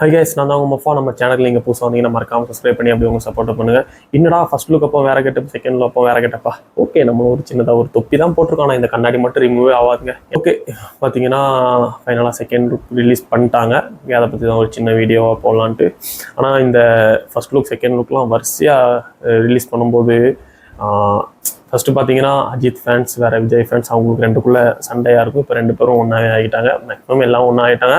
Hi guys நான் தான் உங்கள் மஃபா. நம்ம சேனலில் நீங்கள் புதுசாக வந்தீங்கன்னா மறக்காம சப்ஸ்கிரைப் பண்ணி அப்படி உங்க சப்போர்ட் பண்ணுங்க. என்னடா ஃபர்ஸ்ட் லுக் அப்போ வேற கெட்டப் செகண்ட் லுக் அப்போ வேற கெட்டப்பா? ஓகே நம்ம ஒரு சின்னதாக ஒரு தொப்பி தான் போட்டிருக்கோம் ஆனால் இந்த கண்ணாடி மட்டும் ரிமூவே ஆகாதுங்க. ஓகே பார்த்தீங்கன்னா ஃபைனலாக செகண்ட் லுக் ரிலீஸ் பண்ணிட்டாங்க. அதை பற்றி தான் ஒரு சின்ன வீடியோவாக போடலான்ட்டு. ஆனால் இந்த ஃபர்ஸ்ட் லுக் செகண்ட் லுக்லாம் வரிசையாக ரிலீஸ் பண்ணும்போது ஃபஸ்ட்டு பார்த்தீங்கன்னா அஜித் ஃபேன்ஸ் வேறு விஜய் ஃபேன்ஸ் அவங்களுக்கு ரெண்டுக்குள்ளே சண்டையாக இருக்கும். இப்போ ரெண்டு பேரும் ஒன்றாவே ஆகிட்டாங்க. மேக்ஸிமம் எல்லாம் ஒன்றா ஆகிட்டாங்க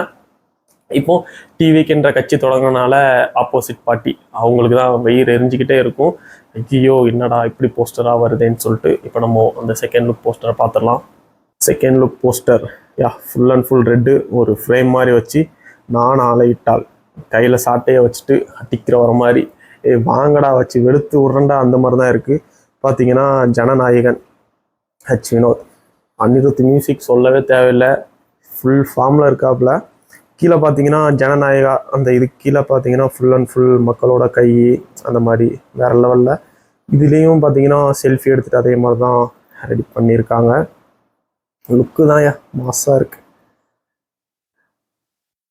இப்போ டிவிக்குன்ற கட்சி தொடங்கினால ஆப்போசிட் பார்ட்டி அவங்களுக்கு தான் வெயிர் எரிஞ்சுக்கிட்டே இருக்கும். ஐயோ என்னடா இப்படி போஸ்டராக வருதேன்னு சொல்லிட்டு இப்போ நம்ம அந்த செகண்ட் லுக் போஸ்டரை பார்த்துடலாம். செகண்ட் லுக் போஸ்டர் யா ஃபுல் அண்ட் ஃபுல் ரெட்டு ஒரு ஃப்ரேம் மாதிரி வச்சு நான் ஆலையிட்டால் கையில் சாட்டையை வச்சுட்டு அடிக்கிற வர மாதிரி. ஏ வாங்கடா வச்சு வெளுத்து உருண்டா அந்த மாதிரி தான் இருக்குது பார்த்தீங்கன்னா ஜனநாயகன் ஹச் வினோத். அனிருத் மியூசிக் சொல்லவே தேவையில்லை. ஃபுல் ஃபார்மில் இருக்காப்புல. கீழே பார்த்தீங்கன்னா ஜனநாயகா அந்த இது கீழே பார்த்தீங்கன்னா ஃபுல் அண்ட் ஃபுல் மக்களோட கை அந்த மாதிரி வேற லெவலில் இதுலேயும் பார்த்தீங்கன்னா செல்ஃபி எடுத்துகிட்டு அதே மாதிரி தான் ரெடி பண்ணியிருக்காங்க. லுக்கு தான் யா மாசாக இருக்கு.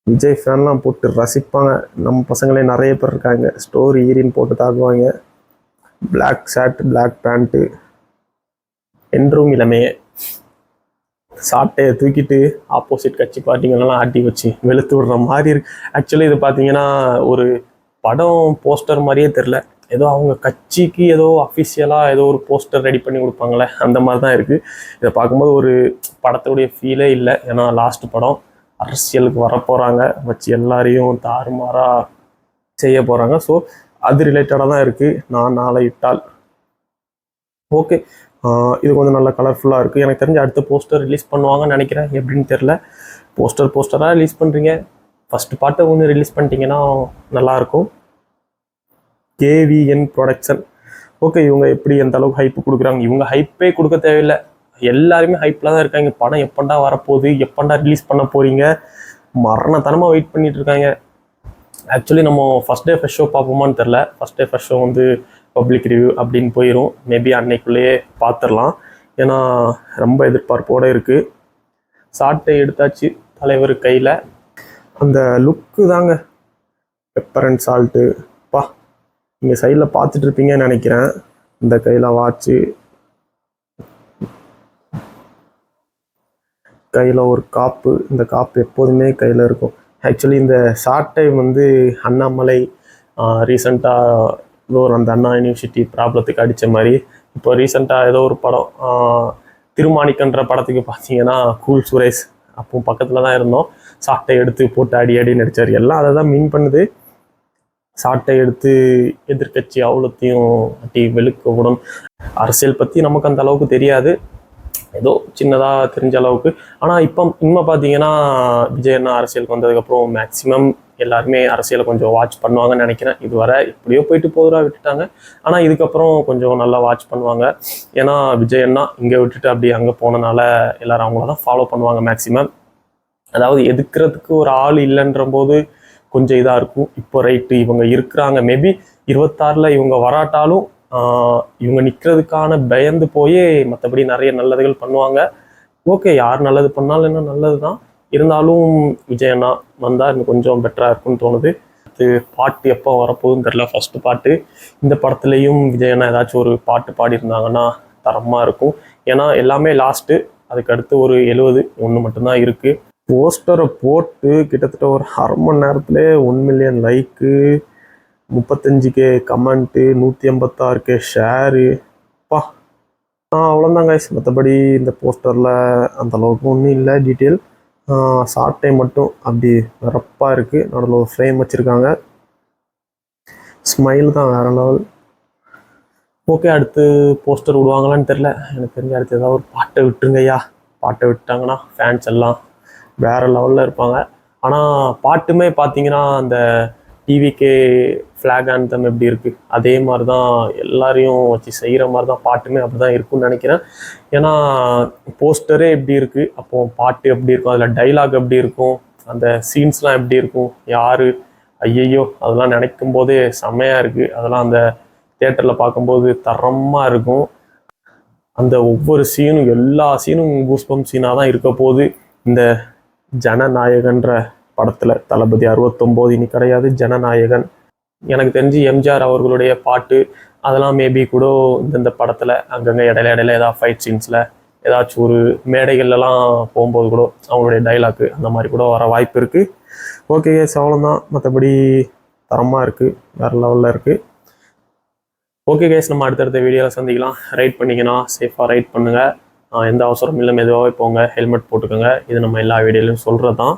விஜய் ஃபேன்லாம் போட்டு ரசிப்பாங்க. நம்ம பசங்களே நிறைய பேர் இருக்காங்க. ஸ்டோரி ஈரின்னு போட்டு தாக்குவாங்க. பிளாக் ஷர்ட் பிளாக் பேண்ட்டு என்றும் இளமையே. சாட்டையை தூக்கிட்டு ஆப்போசிட் கட்சி பார்ட்டிங்களெல்லாம் ஆட்டி வச்சு வெளுத்து விடுற மாதிரி இருக்கு. ஆக்சுவலி இது பார்த்தீங்கன்னா ஒரு படம் போஸ்டர் மாதிரியே தெரில ஏதோ அவங்க கட்சிக்கு ஏதோ அஃபிஷியலாக ஏதோ ஒரு போஸ்டர் ரெடி பண்ணி கொடுப்பாங்களே அந்த மாதிரி தான் இருக்குது இதை பார்க்கும்போது ஒரு படத்துடைய ஃபீலே இல்லை. ஏன்னா லாஸ்ட் படம் அரசியலுக்கு வரப்போகிறாங்க வச்சு எல்லாரையும் தாறுமாறாக செய்ய போகிறாங்க ஸோ அது ரிலேட்டடாக தான் இருக்குது நான் நாளை இட்டால். ஓகே இது கொஞ்சம் நல்ல கலர்ஃபுல்லாக இருக்குது எனக்கு தெரிஞ்ச அடுத்த போஸ்டர் ரிலீஸ் பண்ணுவாங்கன்னு நினைக்கிறேன். எப்படின்னு தெரில போஸ்டர் போஸ்டராக ரிலீஸ் பண்ணுறீங்க ஃபஸ்ட்டு பாட்டை ஒன்று ரிலீஸ் பண்ணிட்டீங்கன்னா நல்லாயிருக்கும் கேவிஎன் ப்ரொடக்ஷன் ஓகே இவங்க எப்படி எந்த அளவுக்கு ஹைப் கொடுக்குறாங்க? இவங்க ஹைப்பே கொடுக்க தேவையில்லை. எல்லாருமே ஹைப்பில் தான் இருக்காங்க. படம் எப்பண்டா வரப்போகுது? எப்பண்டா ரிலீஸ் பண்ண போகிறீங்க மரணத்தனமாக வெயிட் பண்ணிகிட்டு இருக்காங்க. ஆக்சுவலி நம்ம ஃபஸ்ட் டே ஃபஸ்ட் ஷோ பார்ப்போமான்னு தெரில ஃபஸ்ட் டே ஃபஸ்ட் ஷோ வந்து பப்ளிக் ரிவ்யூ அப்படின்னு போயிடும் மேபி அன்னைக்குள்ளேயே பார்த்துடலாம் ஏன்னா ரொம்ப எதிர்பார்ப்போடு இருக்குது சாட்டை எடுத்தாச்சு தலைவர் கையில். அந்த லுக்கு தாங்க. பெப்பர் அண்ட் சால்ட்டு பா நீங்கள் சைடில் பார்த்துட்டு இருப்பீங்கன்னு நினைக்கிறேன். இந்த கையில் வாட்ச்சு கையில் ஒரு காப்பு. இந்த காப்பு எப்போதுமே கையில் இருக்கும். ஆக்சுவலி இந்த ஷார்ட் டைம் வந்து அண்ணாமலை ரீசண்டாக ஏதோ ஒரு அந்த அண்ணா யூனிவர்சிட்டி ப்ராப்ளத்துக்கு அடித்த மாதிரி. இப்போ ரீசெண்டாக ஏதோ ஒரு படம் திருமாணிக்கன்ற படத்துக்கு பார்த்தீங்கன்னா கூல் சுரேஷ் அப்போ பக்கத்தில் தான் இருந்தோம். சாட்டை எடுத்து போட்டு அடி அடி நடித்தார் எல்லாம் அதை தான் மீன் பண்ணுது. சாட்டை எடுத்து எதிர்க்கட்சி அவ்வளோத்தையும் அட்டி வெளுக்க விடும். அரசியல் பற்றி நமக்கு அந்த அளவுக்கு தெரியாது. ஏதோ சின்னதாக தெரிஞ்ச அளவுக்கு. ஆனால் இப்போ இனிமே பார்த்தீங்கன்னா விஜய் அண்ணா அரசியலுக்கு வந்ததுக்கப்புறம் மேக்ஸிமம் எல்லாருமே அரசியலை கொஞ்சம் வாட்ச் பண்ணுவாங்கன்னு நினைக்கிறேன். இதுவரை இப்படியோ போயிட்டு போதுரா விட்டுட்டாங்க. ஆனால் இதுக்கப்புறம் கொஞ்சம் நல்லா வாட்ச் பண்ணுவாங்க. ஏன்னா விஜய் இங்கே விட்டுட்டு அப்படியே அங்கே போனனால எல்லாரும் அவங்கள தான் ஃபாலோ பண்ணுவாங்க மேக்ஸிமம் அதாவது எதுக்குறதுக்கு ஒரு ஆள் இல்லைன்ற போது கொஞ்சம் இதாக இருக்கும். இப்போ ரைட்டு இவங்க இருக்கிறாங்க. மேபி இருபத்தாறில் இவங்க வராட்டாலும் இவங்க நிற்கிறதுக்கான பயந்து போய் மற்றபடி நிறைய நல்லதுகள் பண்ணுவாங்க. ஓகே யார் நல்லது பண்ணாலும் என்ன நல்லது தான் இருந்தாலும் விஜய் அண்ணா வந்தால் இன்னும் கொஞ்சம் பெட்டராக இருக்கும்னு தோணுது. அது பாட்டு எப்போ வரப்போகுதுன்னு தெரில ஃபஸ்ட்டு பாட்டு. இந்த படத்துலேயும் விஜய் அண்ணா ஏதாச்சும் ஒரு பாட்டு பாடியிருந்தாங்கன்னா தரமாக இருக்கும். ஏன்னா எல்லாமே லாஸ்ட்டு அதுக்கடுத்து ஒரு எழுவது ஒன்று மட்டும்தான் இருக்குது போஸ்டரை போட்டு கிட்டத்தட்ட ஒரு அரை மணி நேரத்தில் ஒன் மில்லியன் லைக்கு முப்பத்தஞ்சு கே கமெண்ட்டு நூற்றி ஐம்பத்தாறு கே ஷேரு பா ஆ அவ்வளோதாங்க மற்றபடி இந்த போஸ்டரில் அந்தளவுக்கு ஒன்றும் இல்லை டீட்டெயில் ஷார்ட் டைம் மட்டும் அப்படி ரப்பாக இருக்குது நடுவில் ஒரு ஃப்ரேம் வச்சுருக்காங்க. ஸ்மைல் தான் வேறு லெவல் ஓகே அடுத்து போஸ்டர் விடுவாங்களான்னு தெரில எனக்கு தெரிஞ்ச அடுத்து ஏதாவது ஒரு பாட்டை விட்டுருங்கய்யா பாட்டை விட்டாங்கன்னா ஃபேன்ஸ் எல்லாம் வேற லெவலில் இருப்பாங்க. ஆனால் பாட்டுமே பார்த்தீங்கன்னா அந்த டிவிக்கே ஃப்ளாக் ஆந்தம் எப்படி இருக்குது அதே மாதிரி தான் எல்லாரையும் வச்சு செய்கிற மாதிரி தான் பாட்டுமே அப்படி தான் இருக்கும்னு நினைக்கிறேன். ஏன்னா போஸ்டரே எப்படி இருக்குது அப்போ பாட்டு எப்படி இருக்கும் அதில் டைலாக் எப்படி இருக்கும் அந்த சீன்ஸ்லாம் எப்படி இருக்கும் யார் ஐயையோ அதெல்லாம் நினைக்கும் போதே செம்மையாக இருக்குது அதெல்லாம் அந்த தேட்டரில் பார்க்கும்போது தரமாக இருக்கும். அந்த ஒவ்வொரு சீனும் எல்லா சீனும் கூஸ்பம் சீனாக தான் இருக்க போது இந்த ஜனநாயகன்ற படத்தில் தளபதி அறுபத்தொம்போது இனி கிடையாது ஜனநாயகன். எனக்கு தெரிஞ்சு எம்ஜிஆர் அவர்களுடைய பாட்டு அதெல்லாம் மேபி கூட இந்தந்த படத்தில் அங்கங்கே இடையில இடையில ஏதாவது ஃபைட் சீன்ஸில் ஏதாச்சும் ஒரு மேடைகள்லாம் போகும்போது கூட அவங்களுடைய டைலாக்கு அந்த மாதிரி கூட வர வாய்ப்பு இருக்குது ஓகே கேஸ் அவ்வளோதான் மற்றபடி தரமாக இருக்குது வேறு லெவலில் இருக்குது ஓகே கேஸ் நம்ம அடுத்தடுத்த வீடியோவில் சந்திக்கலாம். ரைட் பண்ணிங்கன்னா சேஃபாக ரைட் பண்ணுங்கள் எந்த அவசரமும் இல்லை மெதுவாகவே போங்க. ஹெல்மெட் போட்டுக்கோங்க. இது நம்ம எல்லா வீடியோலையும் சொல்கிறது தான்